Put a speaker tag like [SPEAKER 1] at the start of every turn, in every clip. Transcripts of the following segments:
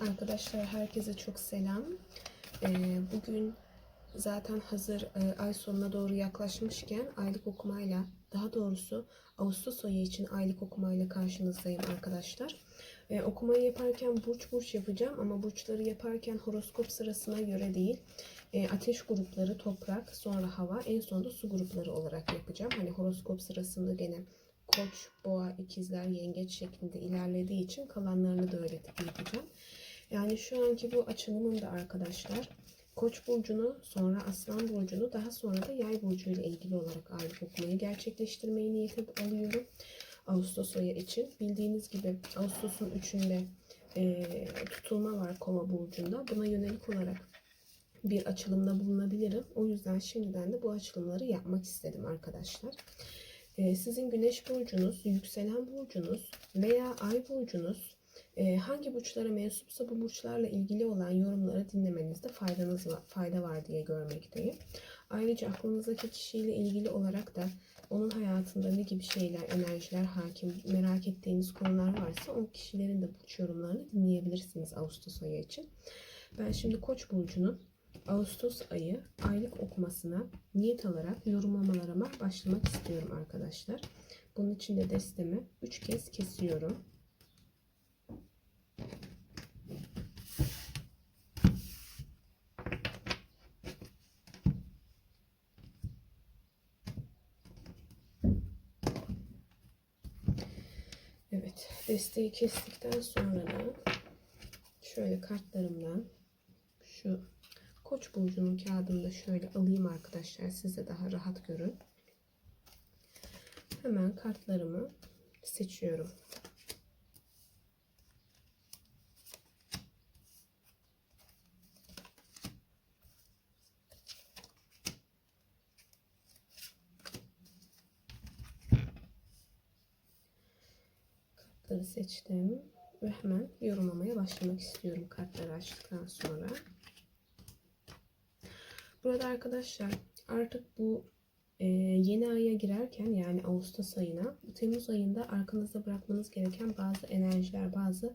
[SPEAKER 1] Arkadaşlar herkese çok selam. Ee, bugün zaten hazır e, ay sonuna doğru yaklaşmışken aylık okumayla daha doğrusu Ağustos ayı için aylık okumayla karşınızdayım arkadaşlar. Ee, okumayı yaparken burç burç yapacağım ama burçları yaparken horoskop sırasına göre değil. Ee, ateş grupları toprak, sonra hava, en sonunda su grupları olarak yapacağım. Hani horoskop sırasında gene koç, boğa, ikizler, yengeç şeklinde ilerlediği için kalanlarını da öyle yapacağım. Yani şu anki bu açılımım da arkadaşlar Koç burcunu, sonra Aslan burcunu, daha sonra da Yay burcu ile ilgili olarak aylık okumayı gerçekleştirmeyi niyet alıyorum. Ağustos ayı için. Bildiğiniz gibi Ağustos'un 3'ünde e, tutulma var Kova burcunda. Buna yönelik olarak bir açılımda bulunabilirim. O yüzden şimdiden de bu açılımları yapmak istedim arkadaşlar. E, sizin Güneş burcunuz, yükselen burcunuz veya Ay burcunuz hangi burçlara mensupsa bu burçlarla ilgili olan yorumları dinlemenizde faydanız var, fayda var diye görmekteyim. Ayrıca aklınızdaki kişiyle ilgili olarak da onun hayatında ne gibi şeyler, enerjiler hakim, merak ettiğiniz konular varsa o kişilerin de burç yorumlarını dinleyebilirsiniz Ağustos ayı için. Ben şimdi Koç burcunun Ağustos ayı aylık okumasına niyet alarak yorumlamalarıma başlamak istiyorum arkadaşlar. Bunun için de destemi 3 kez kesiyorum. Evet, desteği kestikten sonra da şöyle kartlarımdan şu Koç burcunun kağıdını da şöyle alayım arkadaşlar. Siz de daha rahat görün. Hemen kartlarımı seçiyorum. Kartları seçtim ve hemen yorumlamaya başlamak istiyorum kartları açtıktan sonra. Burada arkadaşlar artık bu e, yeni aya girerken yani Ağustos ayına Temmuz ayında arkanızda bırakmanız gereken bazı enerjiler, bazı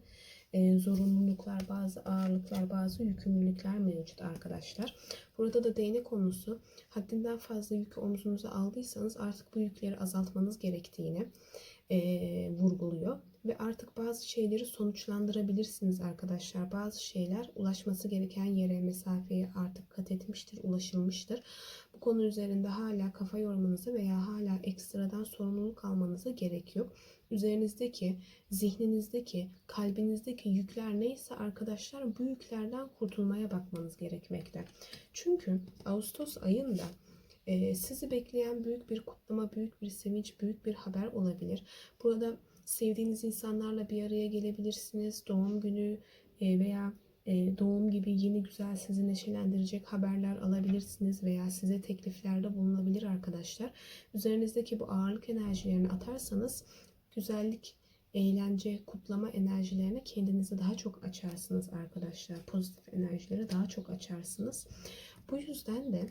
[SPEAKER 1] e, zorunluluklar, bazı ağırlıklar, bazı yükümlülükler mevcut arkadaşlar. Burada da değnek konusu haddinden fazla yükü omzunuza aldıysanız artık bu yükleri azaltmanız gerektiğini e, vurguluyor. Ve artık bazı şeyleri sonuçlandırabilirsiniz arkadaşlar. Bazı şeyler ulaşması gereken yere, mesafeye artık kat etmiştir, ulaşılmıştır. Bu konu üzerinde hala kafa yormanıza veya hala ekstradan sorumluluk almanıza gerek yok. Üzerinizdeki, zihninizdeki, kalbinizdeki yükler neyse arkadaşlar bu yüklerden kurtulmaya bakmanız gerekmekte. Çünkü Ağustos ayında e, sizi bekleyen büyük bir kutlama, büyük bir sevinç, büyük bir haber olabilir. Burada sevdiğiniz insanlarla bir araya gelebilirsiniz. Doğum günü e, veya e, doğum gibi yeni güzel sizi neşelendirecek haberler alabilirsiniz veya size tekliflerde bulunabilir arkadaşlar. Üzerinizdeki bu ağırlık enerjilerini atarsanız güzellik, eğlence, kutlama enerjilerine kendinizi daha çok açarsınız arkadaşlar. Pozitif enerjileri daha çok açarsınız. Bu yüzden de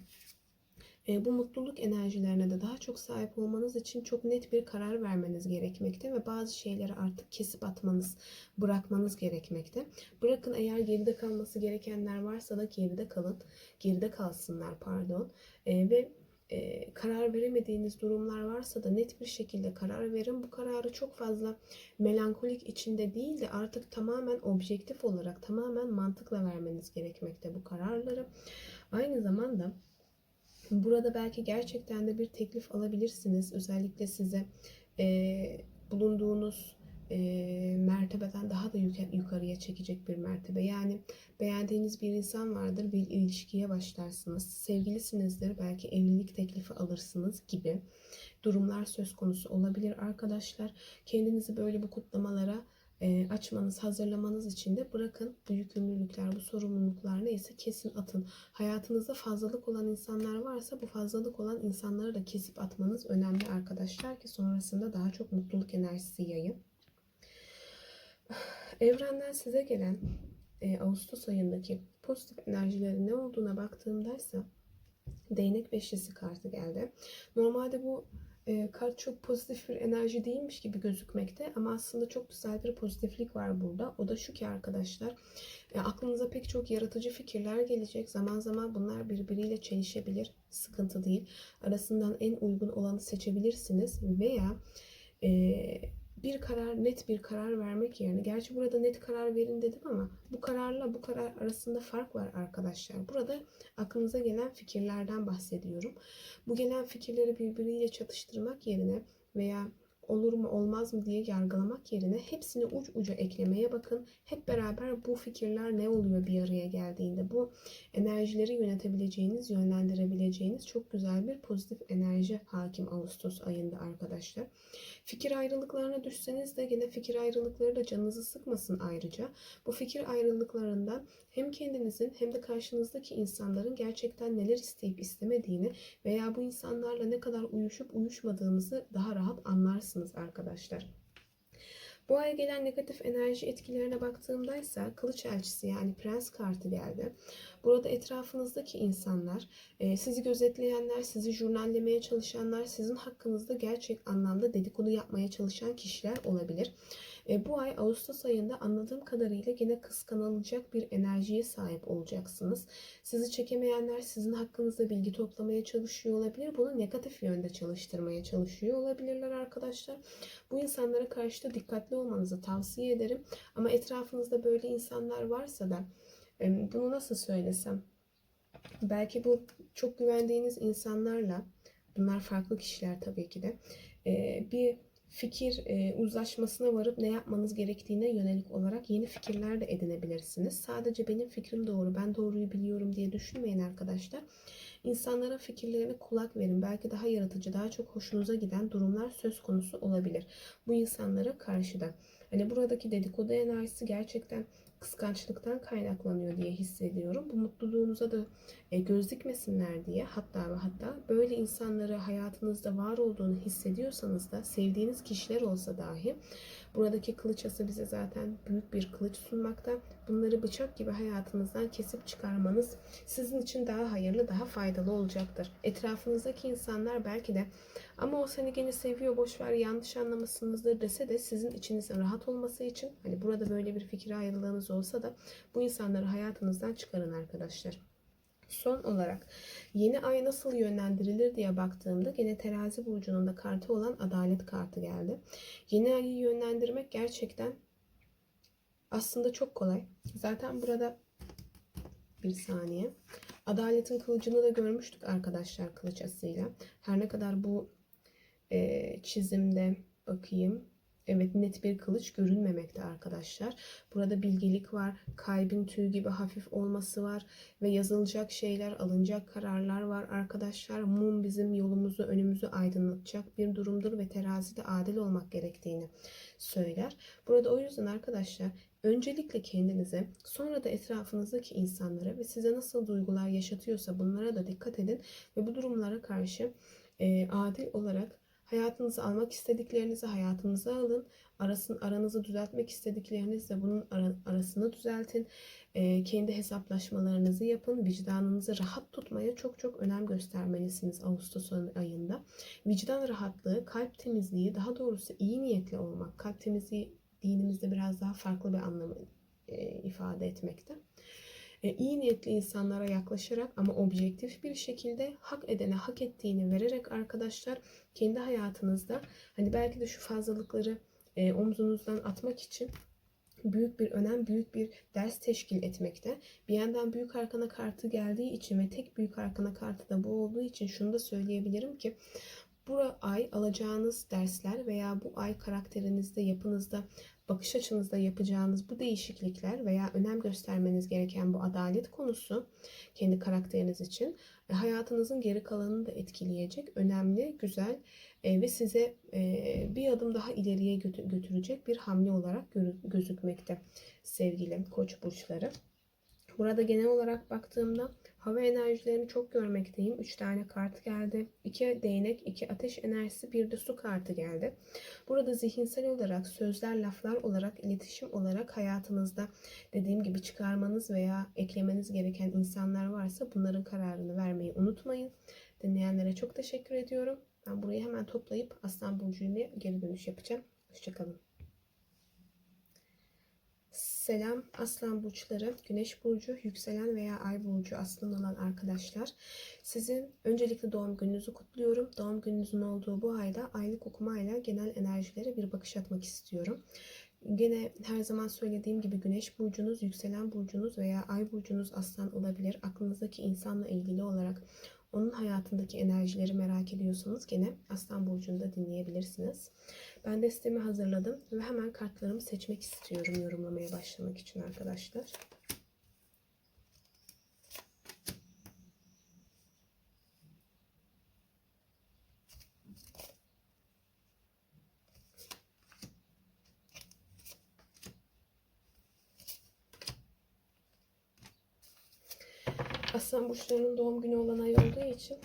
[SPEAKER 1] bu mutluluk enerjilerine de daha çok sahip olmanız için çok net bir karar vermeniz gerekmekte ve bazı şeyleri artık kesip atmanız, bırakmanız gerekmekte. Bırakın eğer geride kalması gerekenler varsa da geride kalın, geride kalsınlar pardon e, ve e, karar veremediğiniz durumlar varsa da net bir şekilde karar verin. Bu kararı çok fazla melankolik içinde değil de artık tamamen objektif olarak, tamamen mantıkla vermeniz gerekmekte bu kararları. Aynı zamanda Burada belki gerçekten de bir teklif alabilirsiniz. Özellikle size e, bulunduğunuz e, mertebeden daha da yukarıya çekecek bir mertebe. Yani beğendiğiniz bir insan vardır, bir ilişkiye başlarsınız. Sevgilisinizdir, belki evlilik teklifi alırsınız gibi durumlar söz konusu olabilir arkadaşlar. Kendinizi böyle bu kutlamalara e, açmanız, hazırlamanız için de bırakın bu yükümlülükler, bu sorumluluklar neyse kesin atın. Hayatınızda fazlalık olan insanlar varsa bu fazlalık olan insanları da kesip atmanız önemli arkadaşlar ki sonrasında daha çok mutluluk enerjisi yayın. Evrenden size gelen e, Ağustos ayındaki pozitif enerjilerin ne olduğuna baktığımda ise değnek beşlisi kartı geldi. Normalde bu e, kart çok pozitif bir enerji değilmiş gibi gözükmekte ama aslında çok güzel bir pozitiflik var burada. O da şu ki arkadaşlar e, aklınıza pek çok yaratıcı fikirler gelecek. Zaman zaman bunlar birbiriyle çelişebilir. Sıkıntı değil. Arasından en uygun olanı seçebilirsiniz veya e, bir karar, net bir karar vermek yerine, gerçi burada net karar verin dedim ama bu kararla bu karar arasında fark var arkadaşlar. Burada aklınıza gelen fikirlerden bahsediyorum. Bu gelen fikirleri birbiriyle çatıştırmak yerine veya olur mu olmaz mı diye yargılamak yerine hepsini uç uca eklemeye bakın. Hep beraber bu fikirler ne oluyor bir araya geldiğinde? Bu enerjileri yönetebileceğiniz, yönlendirebileceğiniz çok güzel bir pozitif enerji hakim Ağustos ayında arkadaşlar. Fikir ayrılıklarına düşseniz de gene fikir ayrılıkları da canınızı sıkmasın ayrıca. Bu fikir ayrılıklarından hem kendinizin hem de karşınızdaki insanların gerçekten neler isteyip istemediğini veya bu insanlarla ne kadar uyuşup uyuşmadığınızı daha rahat anlarsınız arkadaşlar. Bu ay gelen negatif enerji etkilerine baktığımda ise kılıç elçisi yani prens kartı geldi. Burada etrafınızdaki insanlar, e, sizi gözetleyenler, sizi jurnallemeye çalışanlar, sizin hakkınızda gerçek anlamda dedikodu yapmaya çalışan kişiler olabilir. E, bu ay Ağustos ayında anladığım kadarıyla yine kıskanılacak bir enerjiye sahip olacaksınız. Sizi çekemeyenler sizin hakkınızda bilgi toplamaya çalışıyor olabilir. Bunu negatif yönde çalıştırmaya çalışıyor olabilirler arkadaşlar. Bu insanlara karşı da dikkatli olmanızı tavsiye ederim. Ama etrafınızda böyle insanlar varsa da e, bunu nasıl söylesem? Belki bu çok güvendiğiniz insanlarla, bunlar farklı kişiler tabii ki de, e, bir fikir e, uzlaşmasına varıp ne yapmanız gerektiğine yönelik olarak yeni fikirler de edinebilirsiniz. Sadece benim fikrim doğru, ben doğruyu biliyorum diye düşünmeyin arkadaşlar. İnsanların fikirlerine kulak verin. Belki daha yaratıcı, daha çok hoşunuza giden durumlar söz konusu olabilir. Bu insanlara karşı da. Hani buradaki dedikodu enerjisi gerçekten kıskançlıktan kaynaklanıyor diye hissediyorum. Bu mutluluğunuza da e, göz dikmesinler diye hatta ve hatta böyle insanları hayatınızda var olduğunu hissediyorsanız da sevdiğiniz kişiler olsa dahi buradaki kılıç ası bize zaten büyük bir kılıç sunmakta. Bunları bıçak gibi hayatınızdan kesip çıkarmanız sizin için daha hayırlı, daha faydalı olacaktır. Etrafınızdaki insanlar belki de ama o seni gene seviyor, boş ver yanlış anlamışsınızdır dese de sizin içinizin rahat olması için hani burada böyle bir fikir ayrılığınız olsa da bu insanları hayatınızdan çıkarın arkadaşlar. Son olarak yeni ay nasıl yönlendirilir diye baktığımda gene terazi burcunun da kartı olan adalet kartı geldi. Yeni ayı yönlendirmek gerçekten aslında çok kolay. Zaten burada bir saniye. Adaletin kılıcını da görmüştük arkadaşlar kılıç asıyla. Her ne kadar bu e, çizimde bakayım Evet net bir kılıç görünmemekte arkadaşlar. Burada bilgelik var. Kalbin tüy gibi hafif olması var. Ve yazılacak şeyler, alınacak kararlar var arkadaşlar. Mum bizim yolumuzu, önümüzü aydınlatacak bir durumdur. Ve terazide adil olmak gerektiğini söyler. Burada o yüzden arkadaşlar öncelikle kendinize sonra da etrafınızdaki insanlara ve size nasıl duygular yaşatıyorsa bunlara da dikkat edin. Ve bu durumlara karşı e, adil olarak Hayatınızı almak istediklerinizi hayatınıza alın. Arasın, aranızı düzeltmek istediklerinizle bunun arasını düzeltin. E, kendi hesaplaşmalarınızı yapın. Vicdanınızı rahat tutmaya çok çok önem göstermelisiniz Ağustos ayında. Vicdan rahatlığı, kalp temizliği, daha doğrusu iyi niyetli olmak. Kalp temizliği dinimizde biraz daha farklı bir anlamı e, ifade etmekte e, iyi niyetli insanlara yaklaşarak ama objektif bir şekilde hak edene hak ettiğini vererek arkadaşlar kendi hayatınızda hani belki de şu fazlalıkları e, omzunuzdan atmak için büyük bir önem, büyük bir ders teşkil etmekte. Bir yandan büyük arkana kartı geldiği için ve tek büyük arkana kartı da bu olduğu için şunu da söyleyebilirim ki bu ay alacağınız dersler veya bu ay karakterinizde, yapınızda bakış açınızda yapacağınız bu değişiklikler veya önem göstermeniz gereken bu adalet konusu kendi karakteriniz için e, hayatınızın geri kalanını da etkileyecek önemli, güzel e, ve size e, bir adım daha ileriye götürecek bir hamle olarak gözükmekte sevgili koç burçları. Burada genel olarak baktığımda Hava enerjilerini çok görmekteyim. 3 tane kart geldi. 2 değnek, 2 ateş enerjisi, bir de su kartı geldi. Burada zihinsel olarak, sözler, laflar olarak, iletişim olarak hayatınızda dediğim gibi çıkarmanız veya eklemeniz gereken insanlar varsa bunların kararını vermeyi unutmayın. Dinleyenlere çok teşekkür ediyorum. Ben burayı hemen toplayıp Aslan Burcu'yla geri dönüş yapacağım. Hoşçakalın. Selam Aslan burçları, Güneş burcu, yükselen veya ay burcu aslan olan arkadaşlar. Sizin öncelikle doğum gününüzü kutluyorum. Doğum gününüzün olduğu bu ayda aylık okumayla genel enerjilere bir bakış atmak istiyorum. Gene her zaman söylediğim gibi güneş burcunuz, yükselen burcunuz veya ay burcunuz aslan olabilir. Aklınızdaki insanla ilgili olarak onun hayatındaki enerjileri merak ediyorsanız gene Aslan Burcu'nda dinleyebilirsiniz. Ben de sitemi hazırladım ve hemen kartlarımı seçmek istiyorum yorumlamaya başlamak için arkadaşlar. Aslan burçlarının doğum günü olan ay olduğu için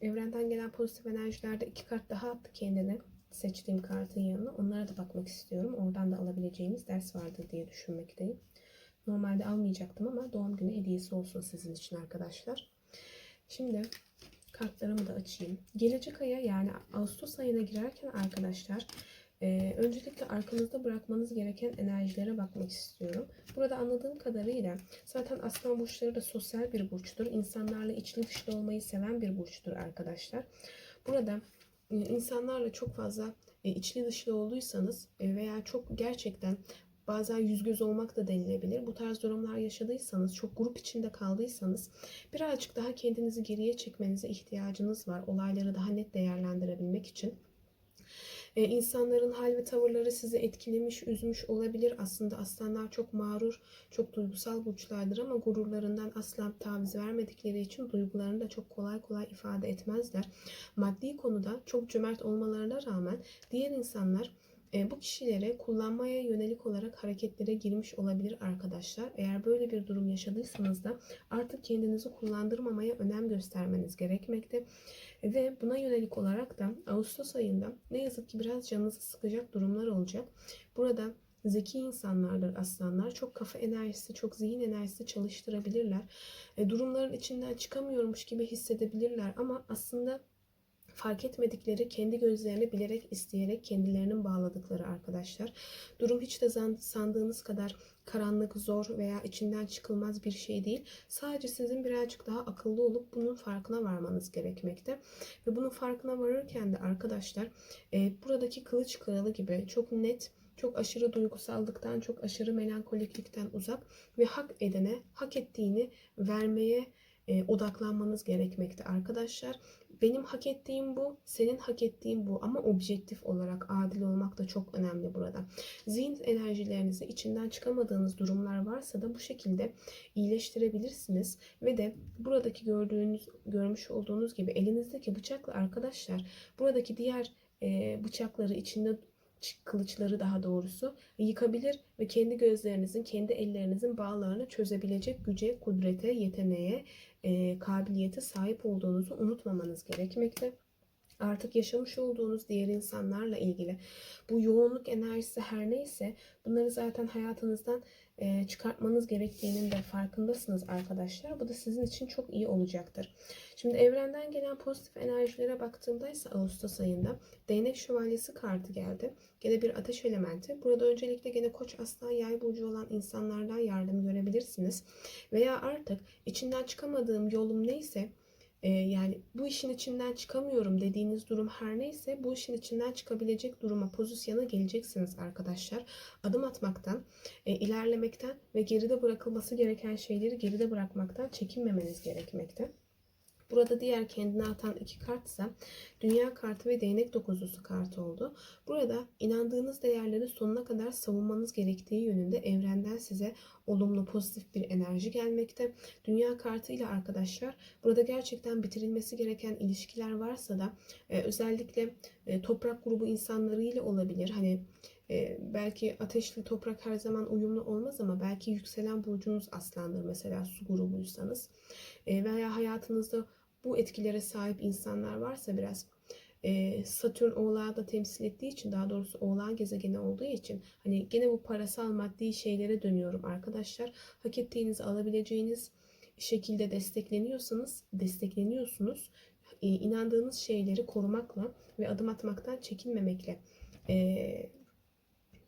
[SPEAKER 1] evrenden gelen pozitif enerjilerde iki kart daha attı kendine seçtiğim kartın yanına. Onlara da bakmak istiyorum. Oradan da alabileceğimiz ders vardır diye düşünmekteyim. Normalde almayacaktım ama doğum günü hediyesi olsun sizin için arkadaşlar. Şimdi kartlarımı da açayım. Gelecek aya yani Ağustos ayına girerken arkadaşlar ee, öncelikle arkanızda bırakmanız gereken enerjilere bakmak istiyorum. Burada anladığım kadarıyla zaten aslan burçları da sosyal bir burçtur. İnsanlarla içli dışlı olmayı seven bir burçtur arkadaşlar. Burada e, insanlarla çok fazla e, içli dışlı olduysanız e, veya çok gerçekten bazen yüz göz olmak da denilebilir. Bu tarz durumlar yaşadıysanız, çok grup içinde kaldıysanız birazcık daha kendinizi geriye çekmenize ihtiyacınız var. Olayları daha net değerlendirebilmek için. E, insanların hal ve tavırları sizi etkilemiş, üzmüş olabilir. Aslında aslanlar çok mağrur, çok duygusal burçlardır ama gururlarından asla taviz vermedikleri için duygularını da çok kolay kolay ifade etmezler. Maddi konuda çok cömert olmalarına rağmen diğer insanlar e, bu kişilere kullanmaya yönelik olarak hareketlere girmiş olabilir arkadaşlar. Eğer böyle bir durum yaşadıysanız da artık kendinizi kullandırmamaya önem göstermeniz gerekmekte. Ve buna yönelik olarak da Ağustos ayında ne yazık ki biraz canınızı sıkacak durumlar olacak. Burada zeki insanlardır aslanlar. Çok kafa enerjisi, çok zihin enerjisi çalıştırabilirler. E, durumların içinden çıkamıyormuş gibi hissedebilirler ama aslında fark etmedikleri kendi gözlerini bilerek isteyerek kendilerinin bağladıkları arkadaşlar. Durum hiç de sandığınız kadar karanlık, zor veya içinden çıkılmaz bir şey değil. Sadece sizin birazcık daha akıllı olup bunun farkına varmanız gerekmekte. Ve bunun farkına varırken de arkadaşlar e, buradaki kılıç kralı gibi çok net çok aşırı duygusallıktan, çok aşırı melankoliklikten uzak ve hak edene, hak ettiğini vermeye e, odaklanmanız gerekmekte arkadaşlar. Benim hak ettiğim bu, senin hak ettiğin bu ama objektif olarak adil olmak da çok önemli burada. Zihin enerjilerinizi içinden çıkamadığınız durumlar varsa da bu şekilde iyileştirebilirsiniz ve de buradaki gördüğünüz görmüş olduğunuz gibi elinizdeki bıçakla arkadaşlar buradaki diğer e, bıçakları içinde kılıçları daha doğrusu yıkabilir ve kendi gözlerinizin, kendi ellerinizin bağlarını çözebilecek güce, kudrete, yeteneğe, kabiliyete sahip olduğunuzu unutmamanız gerekmekte. Artık yaşamış olduğunuz diğer insanlarla ilgili bu yoğunluk enerjisi her neyse bunları zaten hayatınızdan e, çıkartmanız gerektiğinin de farkındasınız arkadaşlar. Bu da sizin için çok iyi olacaktır. Şimdi evrenden gelen pozitif enerjilere baktığımda ise Ağustos ayında değnek şövalyesi kartı geldi. Gene bir ateş elementi. Burada öncelikle gene koç aslan yay burcu olan insanlardan yardım görebilirsiniz. Veya artık içinden çıkamadığım yolum neyse e, yani bu işin içinden çıkamıyorum dediğiniz durum her neyse bu işin içinden çıkabilecek duruma pozisyona geleceksiniz arkadaşlar. Adım atmaktan, e, ilerlemekten ve geride bırakılması gereken şeyleri geride bırakmaktan çekinmemeniz gerekmekte. Burada diğer kendine atan iki kart ise dünya kartı ve değnek dokuzlusu kartı oldu. Burada inandığınız değerleri sonuna kadar savunmanız gerektiği yönünde evrenden size olumlu pozitif bir enerji gelmekte. Dünya kartı ile arkadaşlar burada gerçekten bitirilmesi gereken ilişkiler varsa da e, özellikle e, toprak grubu insanları ile olabilir. Hani e, belki ateşli toprak her zaman uyumlu olmaz ama belki yükselen burcunuz aslandır mesela su grubuysanız e, veya hayatınızda bu etkilere sahip insanlar varsa biraz e, Satürn oğlağı da temsil ettiği için daha doğrusu oğlağın gezegeni olduğu için hani gene bu parasal maddi şeylere dönüyorum arkadaşlar. Hak ettiğinizi alabileceğiniz şekilde destekleniyorsanız destekleniyorsunuz. e, inandığınız şeyleri korumakla ve adım atmaktan çekinmemekle e,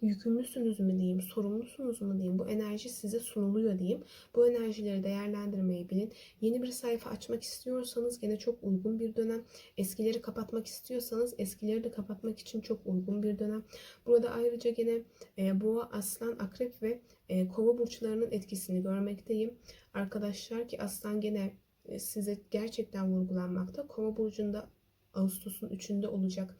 [SPEAKER 1] yükümlüsünüz mü diyeyim, sorumlusunuz mu diyeyim, bu enerji size sunuluyor diyeyim. Bu enerjileri değerlendirmeyi bilin. Yeni bir sayfa açmak istiyorsanız gene çok uygun bir dönem. Eskileri kapatmak istiyorsanız eskileri de kapatmak için çok uygun bir dönem. Burada ayrıca gene e, boğa, aslan, akrep ve e, kova burçlarının etkisini görmekteyim. Arkadaşlar ki aslan gene e, size gerçekten vurgulanmakta. Kova burcunda Ağustos'un 3'ünde olacak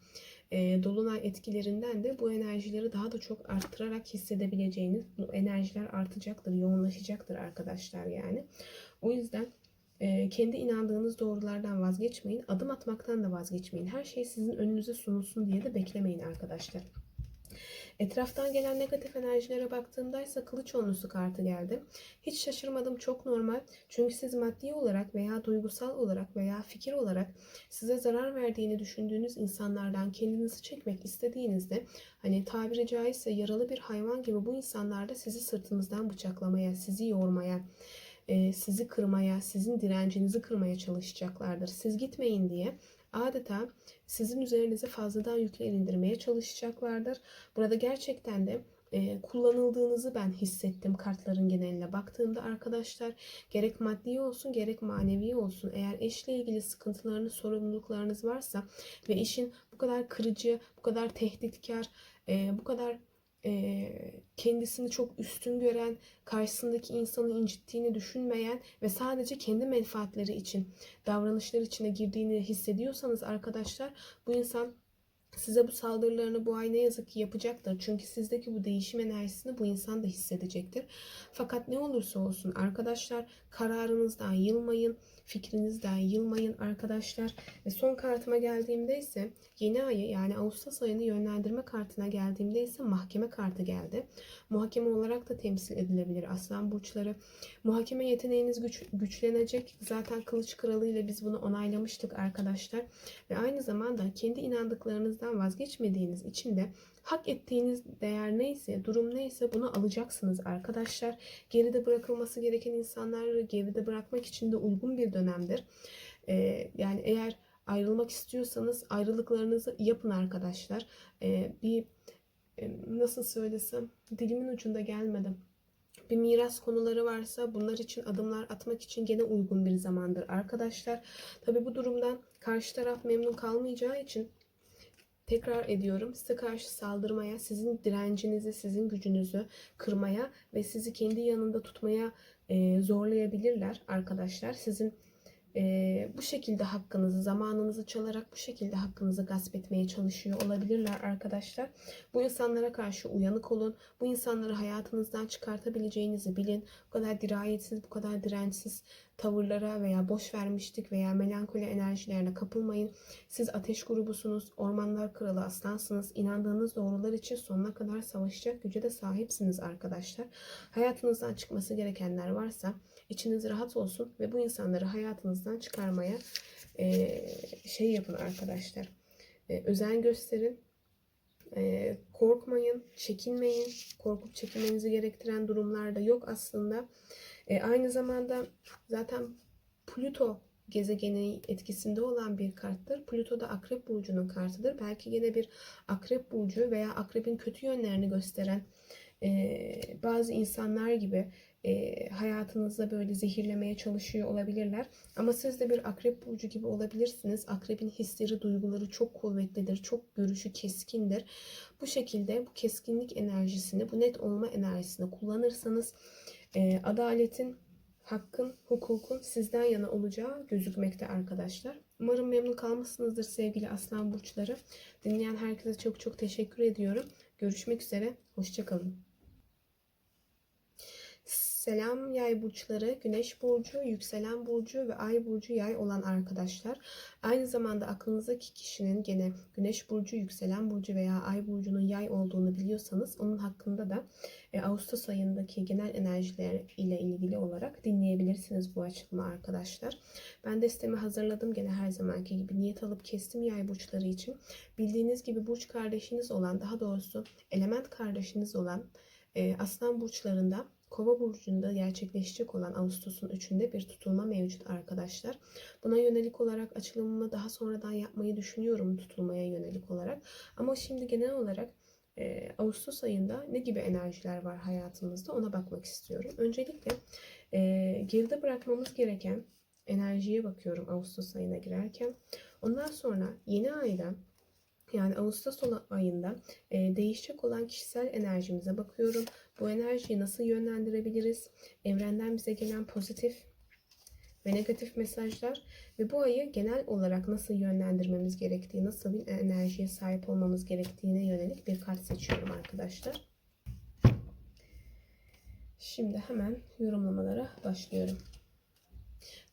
[SPEAKER 1] e, dolunay etkilerinden de bu enerjileri daha da çok arttırarak hissedebileceğiniz bu enerjiler artacaktır, yoğunlaşacaktır arkadaşlar yani. O yüzden e, kendi inandığınız doğrulardan vazgeçmeyin, adım atmaktan da vazgeçmeyin. Her şey sizin önünüze sunulsun diye de beklemeyin arkadaşlar. Etraftan gelen negatif enerjilere baktığımda ise kılıç onlusu kartı geldi. Hiç şaşırmadım çok normal. Çünkü siz maddi olarak veya duygusal olarak veya fikir olarak size zarar verdiğini düşündüğünüz insanlardan kendinizi çekmek istediğinizde hani tabiri caizse yaralı bir hayvan gibi bu insanlar da sizi sırtınızdan bıçaklamaya, sizi yormaya, sizi kırmaya, sizin direncinizi kırmaya çalışacaklardır. Siz gitmeyin diye adeta sizin üzerinize fazladan yükler indirmeye çalışacaklardır. Burada gerçekten de e, kullanıldığınızı ben hissettim kartların geneline baktığımda arkadaşlar. Gerek maddi olsun gerek manevi olsun. Eğer eşle ilgili sıkıntılarınız, sorumluluklarınız varsa ve işin bu kadar kırıcı, bu kadar tehditkar, e, bu kadar e, kendisini çok üstün gören, karşısındaki insanı incittiğini düşünmeyen ve sadece kendi menfaatleri için davranışlar içine girdiğini hissediyorsanız arkadaşlar bu insan size bu saldırılarını bu ay ne yazık ki yapacaktır. Çünkü sizdeki bu değişim enerjisini bu insan da hissedecektir. Fakat ne olursa olsun arkadaşlar kararınızdan yılmayın, fikrinizden yılmayın arkadaşlar. Ve son kartıma geldiğimde ise yeni ayı yani Ağustos ayını yönlendirme kartına geldiğimde ise mahkeme kartı geldi. Muhakeme olarak da temsil edilebilir aslan burçları. Muhakeme yeteneğiniz güç, güçlenecek. Zaten kılıç kralı ile biz bunu onaylamıştık arkadaşlar. Ve aynı zamanda kendi inandıklarınızdan vazgeçmediğiniz için de hak ettiğiniz değer neyse, durum neyse bunu alacaksınız arkadaşlar. Geride bırakılması gereken insanları geride bırakmak için de uygun bir dönemdir. Ee, yani eğer ayrılmak istiyorsanız ayrılıklarınızı yapın arkadaşlar. Ee, bir e, nasıl söylesem dilimin ucunda gelmedi. Bir miras konuları varsa bunlar için adımlar atmak için gene uygun bir zamandır arkadaşlar. Tabi bu durumdan karşı taraf memnun kalmayacağı için tekrar ediyorum size karşı saldırmaya, sizin direncinizi, sizin gücünüzü kırmaya ve sizi kendi yanında tutmaya zorlayabilirler arkadaşlar. Sizin e, bu şekilde hakkınızı, zamanınızı çalarak bu şekilde hakkınızı gasp etmeye çalışıyor olabilirler arkadaşlar. Bu insanlara karşı uyanık olun. Bu insanları hayatınızdan çıkartabileceğinizi bilin. Bu kadar dirayetsiz, bu kadar dirençsiz tavırlara veya boş vermiştik veya melankoli enerjilerine kapılmayın. Siz ateş grubusunuz, ormanlar kralı aslansınız. İnandığınız doğrular için sonuna kadar savaşacak güce de sahipsiniz arkadaşlar. Hayatınızdan çıkması gerekenler varsa içiniz rahat olsun ve bu insanları hayatınızdan çıkarmaya e, şey yapın arkadaşlar. E, özen gösterin. E, korkmayın, çekinmeyin. Korkup çekinmenizi gerektiren durumlar da yok aslında. E, aynı zamanda zaten Plüto gezegeni etkisinde olan bir karttır. Plüto da Akrep Burcu'nun kartıdır. Belki yine bir Akrep Burcu veya Akrep'in kötü yönlerini gösteren e, bazı insanlar gibi e, hayatınızda böyle zehirlemeye çalışıyor olabilirler. Ama siz de bir akrep burcu gibi olabilirsiniz. Akrebin hisleri, duyguları çok kuvvetlidir. Çok görüşü keskindir. Bu şekilde bu keskinlik enerjisini, bu net olma enerjisini kullanırsanız e, adaletin, hakkın, hukukun sizden yana olacağı gözükmekte arkadaşlar. Umarım memnun kalmışsınızdır sevgili aslan burçları. Dinleyen herkese çok çok teşekkür ediyorum. Görüşmek üzere. Hoşçakalın. Selam yay burçları, güneş burcu, yükselen burcu ve ay burcu yay olan arkadaşlar. Aynı zamanda aklınızdaki kişinin gene güneş burcu, yükselen burcu veya ay burcunun yay olduğunu biliyorsanız onun hakkında da e, Ağustos ayındaki genel enerjiler ile ilgili olarak dinleyebilirsiniz bu açılımı arkadaşlar. Ben destemi hazırladım gene her zamanki gibi niyet alıp kestim yay burçları için. Bildiğiniz gibi burç kardeşiniz olan daha doğrusu element kardeşiniz olan e, aslan burçlarında Kova burcunda gerçekleşecek olan Ağustos'un 3'ünde bir tutulma mevcut arkadaşlar. Buna yönelik olarak açılımımı daha sonradan yapmayı düşünüyorum tutulmaya yönelik olarak. Ama şimdi genel olarak e, Ağustos ayında ne gibi enerjiler var hayatımızda ona bakmak istiyorum. Öncelikle e, geride bırakmamız gereken enerjiye bakıyorum Ağustos ayına girerken. Ondan sonra yeni ayda yani Ağustos ayında e, değişecek olan kişisel enerjimize bakıyorum. Bu enerjiyi nasıl yönlendirebiliriz? Evrenden bize gelen pozitif ve negatif mesajlar ve bu ayı genel olarak nasıl yönlendirmemiz gerektiği, nasıl bir enerjiye sahip olmamız gerektiğine yönelik bir kart seçiyorum arkadaşlar. Şimdi hemen yorumlamalara başlıyorum.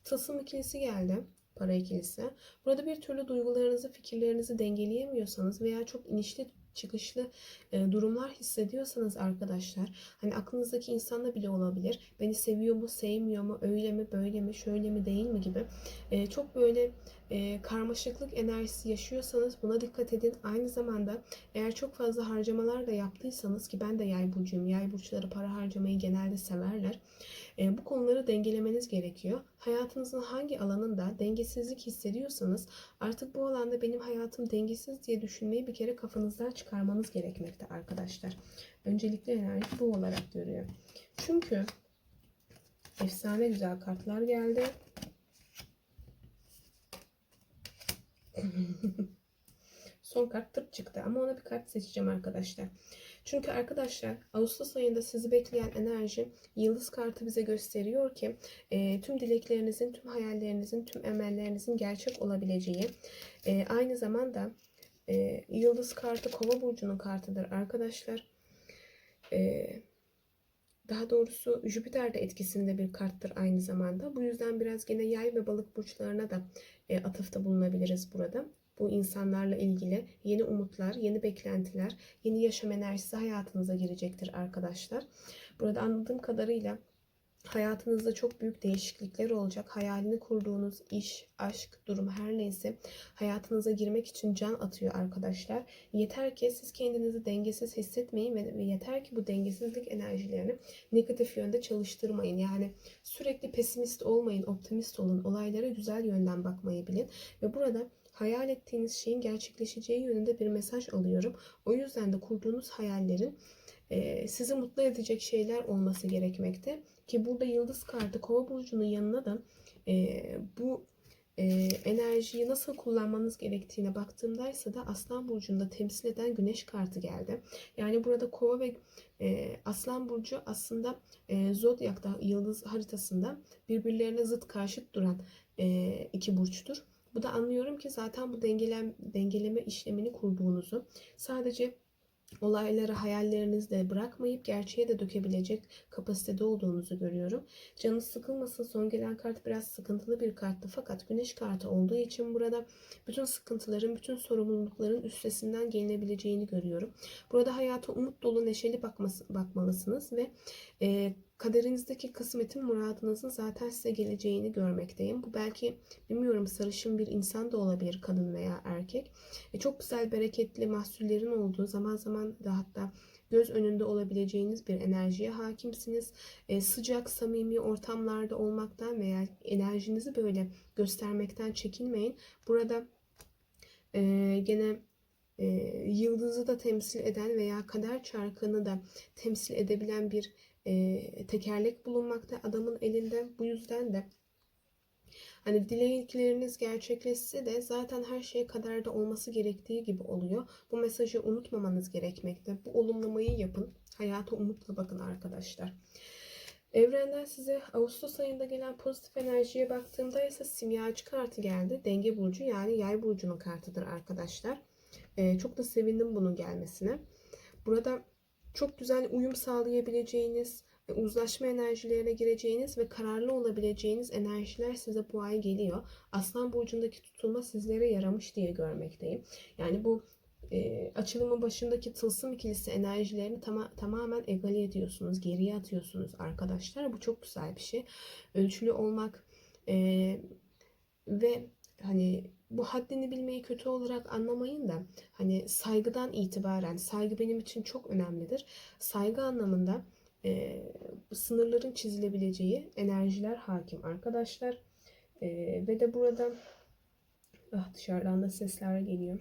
[SPEAKER 1] Tılsım ikilisi geldi. Para ikilisi. Burada bir türlü duygularınızı, fikirlerinizi dengeleyemiyorsanız veya çok inişli çıkışlı e, durumlar hissediyorsanız arkadaşlar hani aklınızdaki insanla bile olabilir. Beni seviyor mu, sevmiyor mu, öyle mi, böyle mi, şöyle mi, değil mi gibi e, çok böyle e, karmaşıklık enerjisi yaşıyorsanız buna dikkat edin. Aynı zamanda eğer çok fazla harcamalar da yaptıysanız ki ben de yay burcuyum. Yay burçları para harcamayı genelde severler. E, bu konuları dengelemeniz gerekiyor. Hayatınızın hangi alanında dengesizlik hissediyorsanız artık bu alanda benim hayatım dengesiz diye düşünmeyi bir kere kafanızdan çıkarmanız gerekmekte arkadaşlar. Öncelikle enerji bu olarak görüyor. Çünkü efsane güzel kartlar geldi. Son kart tıp çıktı ama ona bir kart seçeceğim arkadaşlar. Çünkü arkadaşlar Ağustos ayında sizi bekleyen enerji yıldız kartı bize gösteriyor ki e, tüm dileklerinizin, tüm hayallerinizin, tüm emellerinizin gerçek olabileceği. E, aynı zamanda e, yıldız kartı kova burcunun kartıdır arkadaşlar. E, daha doğrusu Jüpiter de etkisinde bir karttır aynı zamanda. Bu yüzden biraz gene yay ve balık burçlarına da e, atıfta bulunabiliriz burada bu insanlarla ilgili yeni umutlar, yeni beklentiler, yeni yaşam enerjisi hayatınıza girecektir arkadaşlar. Burada anladığım kadarıyla hayatınızda çok büyük değişiklikler olacak. Hayalini kurduğunuz iş, aşk, durum her neyse hayatınıza girmek için can atıyor arkadaşlar. Yeter ki siz kendinizi dengesiz hissetmeyin ve yeter ki bu dengesizlik enerjilerini negatif yönde çalıştırmayın. Yani sürekli pesimist olmayın, optimist olun. Olaylara güzel yönden bakmayı bilin. Ve burada hayal ettiğiniz şeyin gerçekleşeceği yönünde bir mesaj alıyorum. O yüzden de kurduğunuz hayallerin sizi mutlu edecek şeyler olması gerekmekte. Ki burada yıldız kartı kova burcunun yanına da e, bu e, enerjiyi nasıl kullanmanız gerektiğine baktığımda ise de Aslan Burcu'nda temsil eden Güneş kartı geldi. Yani burada Kova ve e, Aslan Burcu aslında e, Zodyak'ta yıldız haritasında birbirlerine zıt karşıt duran e, iki burçtur. Bu da anlıyorum ki zaten bu dengelem, dengeleme işlemini kurduğunuzu sadece olayları hayallerinizde bırakmayıp gerçeğe de dökebilecek kapasitede olduğunuzu görüyorum. Canınız sıkılmasın. Son gelen kart biraz sıkıntılı bir karttı. Fakat güneş kartı olduğu için burada bütün sıkıntıların, bütün sorumlulukların üstesinden gelinebileceğini görüyorum. Burada hayata umut dolu, neşeli bakması, bakmalısınız ve e, kaderinizdeki kısmetin muradınızın zaten size geleceğini görmekteyim. Bu belki bilmiyorum sarışın bir insan da olabilir kadın veya erkek. E, çok güzel bereketli mahsullerin olduğu zaman zaman da hatta göz önünde olabileceğiniz bir enerjiye hakimsiniz. E, sıcak, samimi ortamlarda olmaktan veya enerjinizi böyle göstermekten çekinmeyin. Burada e, gene e, yıldızı da temsil eden veya kader çarkını da temsil edebilen bir e, tekerlek bulunmakta adamın elinde. Bu yüzden de Hani dilekleriniz gerçekleşse de zaten her şey kaderde olması gerektiği gibi oluyor. Bu mesajı unutmamanız gerekmekte. Bu olumlamayı yapın. Hayata umutla bakın arkadaşlar. Evrenden size Ağustos ayında gelen pozitif enerjiye baktığımda ise simyacı kartı geldi. Denge burcu yani yay burcunun kartıdır arkadaşlar. Ee, çok da sevindim bunun gelmesine. Burada çok güzel uyum sağlayabileceğiniz, uzlaşma enerjilerine gireceğiniz ve kararlı olabileceğiniz enerjiler size bu ay geliyor. Aslan burcundaki tutulma sizlere yaramış diye görmekteyim. Yani bu e, açılımın başındaki tılsım ikilisi enerjilerini tam, tamamen egale ediyorsunuz, geriye atıyorsunuz arkadaşlar. Bu çok güzel bir şey. Ölçülü olmak e, ve hani bu haddini bilmeyi kötü olarak anlamayın da hani saygıdan itibaren saygı benim için çok önemlidir. Saygı anlamında e, sınırların çizilebileceği enerjiler hakim arkadaşlar. E, ve de burada ah, dışarıdan da sesler geliyor.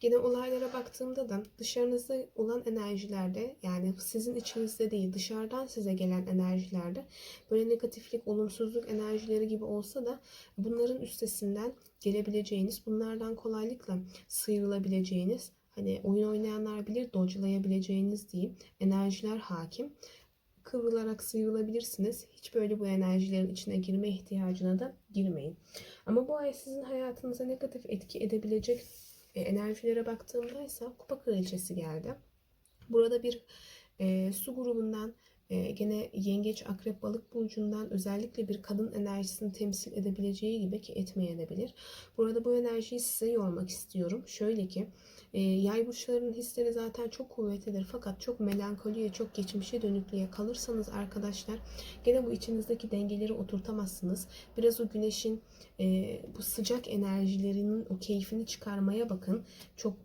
[SPEAKER 1] Gene olaylara baktığımda da dışarınızda olan enerjilerde yani sizin içinizde değil dışarıdan size gelen enerjilerde böyle negatiflik, olumsuzluk enerjileri gibi olsa da bunların üstesinden gelebileceğiniz, bunlardan kolaylıkla sıyrılabileceğiniz, hani oyun oynayanlar bilir dodge'layabileceğiniz diyeyim enerjiler hakim. Kıvrılarak sıyrılabilirsiniz. Hiç böyle bu enerjilerin içine girme ihtiyacına da girmeyin. Ama bu ay sizin hayatınıza negatif etki edebilecek e, enerjilere baktığımda ise kupa kraliçesi geldi. Burada bir e, su grubundan e, gene yengeç, akrep, balık burcundan özellikle bir kadın enerjisini temsil edebileceği gibi ki etmeyebilir. Burada bu enerjiyi size yormak istiyorum. Şöyle ki e, yay burçlarının hisleri zaten çok kuvvetlidir fakat çok melankoliye, çok geçmişe dönüklüğe kalırsanız arkadaşlar gene bu içinizdeki dengeleri oturtamazsınız. Biraz o güneşin e, bu sıcak enerjilerinin o keyfini çıkarmaya bakın. Çok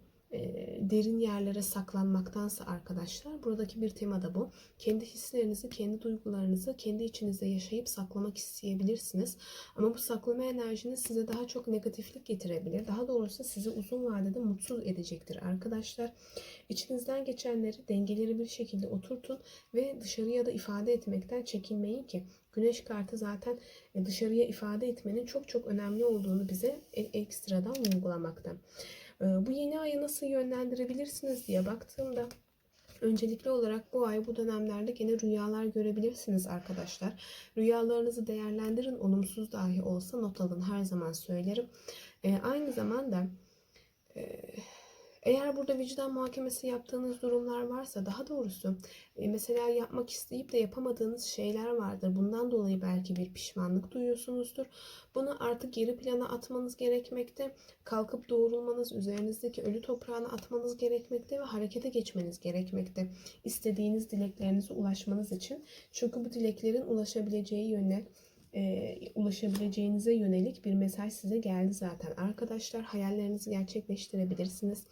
[SPEAKER 1] derin yerlere saklanmaktansa arkadaşlar buradaki bir tema da bu. Kendi hislerinizi, kendi duygularınızı kendi içinizde yaşayıp saklamak isteyebilirsiniz. Ama bu saklama enerjiniz size daha çok negatiflik getirebilir. Daha doğrusu sizi uzun vadede mutsuz edecektir arkadaşlar. İçinizden geçenleri dengeleri bir şekilde oturtun ve dışarıya da ifade etmekten çekinmeyin ki Güneş kartı zaten e, dışarıya ifade etmenin çok çok önemli olduğunu bize e, ekstradan vurgulamakta. E, bu yeni ayı nasıl yönlendirebilirsiniz diye baktığımda Öncelikli olarak bu ay bu dönemlerde gene rüyalar görebilirsiniz arkadaşlar. Rüyalarınızı değerlendirin. Olumsuz dahi olsa not alın her zaman söylerim. aynı zamanda eğer burada vicdan muhakemesi yaptığınız durumlar varsa daha doğrusu e, mesela yapmak isteyip de yapamadığınız şeyler vardır. Bundan dolayı belki bir pişmanlık duyuyorsunuzdur. Bunu artık geri plana atmanız gerekmekte. Kalkıp doğrulmanız, üzerinizdeki ölü toprağını atmanız gerekmekte ve harekete geçmeniz gerekmekte. İstediğiniz dileklerinize ulaşmanız için. Çünkü bu dileklerin ulaşabileceği yöne e, ulaşabileceğinize yönelik bir mesaj size geldi zaten. Arkadaşlar hayallerinizi gerçekleştirebilirsiniz.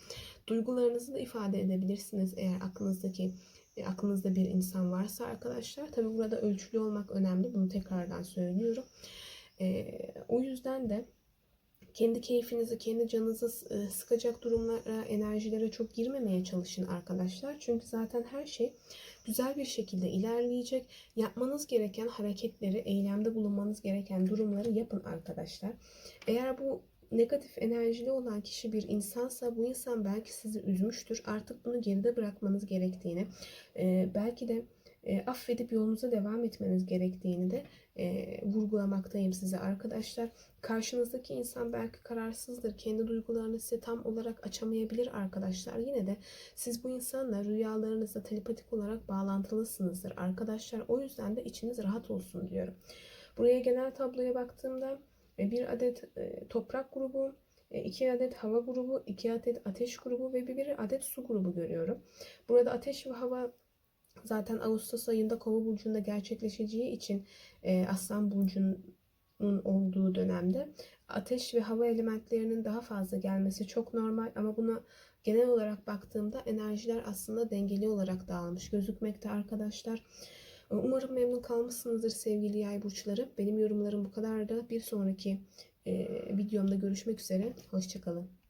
[SPEAKER 1] Duygularınızı da ifade edebilirsiniz eğer aklınızdaki e, aklınızda bir insan varsa arkadaşlar. Tabi burada ölçülü olmak önemli. Bunu tekrardan söylüyorum. E, o yüzden de kendi keyfinizi, kendi canınızı e, sıkacak durumlara, enerjilere çok girmemeye çalışın arkadaşlar. Çünkü zaten her şey güzel bir şekilde ilerleyecek. Yapmanız gereken hareketleri, eylemde bulunmanız gereken durumları yapın arkadaşlar. Eğer bu negatif enerjili olan kişi bir insansa bu insan belki sizi üzmüştür. Artık bunu geride bırakmanız gerektiğini, e, belki de e, affedip yolunuza devam etmeniz gerektiğini de e, vurgulamaktayım size arkadaşlar. Karşınızdaki insan belki kararsızdır. Kendi duygularını size tam olarak açamayabilir arkadaşlar. Yine de siz bu insanla rüyalarınızda telepatik olarak bağlantılısınızdır arkadaşlar. O yüzden de içiniz rahat olsun diyorum. Buraya genel tabloya baktığımda e, bir adet e, toprak grubu, e, iki adet hava grubu, iki adet ateş grubu ve bir adet su grubu görüyorum. Burada ateş ve hava zaten Ağustos ayında Kova burcunda gerçekleşeceği için Aslan burcunun olduğu dönemde ateş ve hava elementlerinin daha fazla gelmesi çok normal ama buna genel olarak baktığımda enerjiler aslında dengeli olarak dağılmış gözükmekte arkadaşlar. Umarım memnun kalmışsınızdır sevgili yay burçları. Benim yorumlarım bu kadardı. Bir sonraki e, videomda görüşmek üzere. Hoşçakalın.